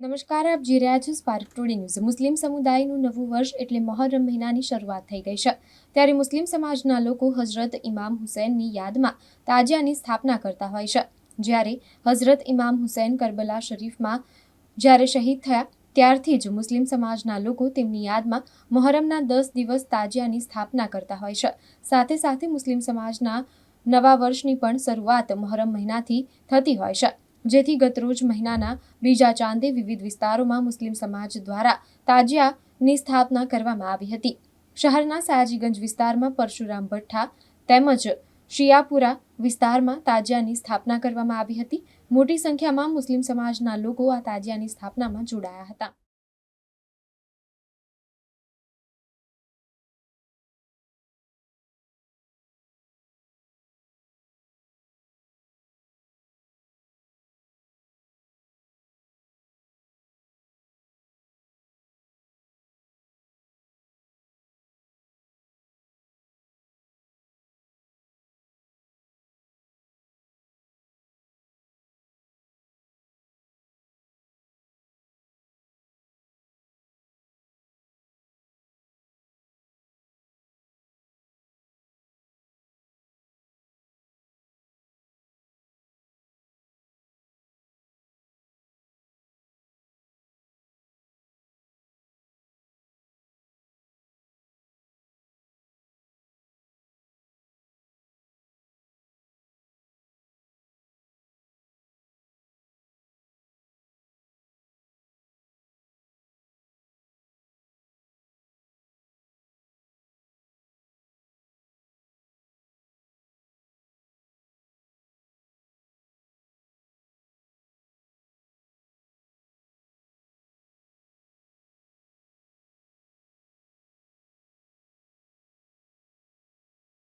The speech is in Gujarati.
નમસ્કાર, આપ જી રહ્યા છો સ્પાર્ક ટુડે ન્યૂઝ મુસ્લિમ સમુદાયનું નવું વર્ષ એટલે મહોરમ મહિનાની શરૂઆત થઈ ગઈ છે. ત્યારે મુસ્લિમ સમાજના લોકો હઝરત ઇમામ હુસૈનની યાદમાં તાજિયાની સ્થાપના કરતા હોય છે. જ્યારે હઝરત ઇમામ હુસૈન કરબલા શરીફમાં જ્યારે શહીદ થયા, ત્યારથી જ મુસ્લિમ સમાજના લોકો તેમની યાદમાં મહોરમના દસ દિવસ તાજિયાની સ્થાપના કરતા હોય છે. સાથે સાથે મુસ્લિમ સમાજના નવા વર્ષની પણ શરૂઆત મહોરમ મહિનાથી થતી હોય છે. જેથી ગતરોજ મહિનાના બીજા ચાંદે વિવિધ વિસ્તારોમાં મુસ્લિમ સમાજ દ્વારા તાજિયાની સ્થાપના કરવામાં આવી હતી. શહેરના સયાજીગંજ વિસ્તારમાં પરશુરામ ભઠ્ઠા તેમજ શિયાપુરા વિસ્તારમાં તાજિયાની સ્થાપના કરવામાં આવી હતી. મોટી સંખ્યામાં મુસ્લિમ સમાજના લોકો આ તાજિયાની સ્થાપનામાં જોડાયા હતા.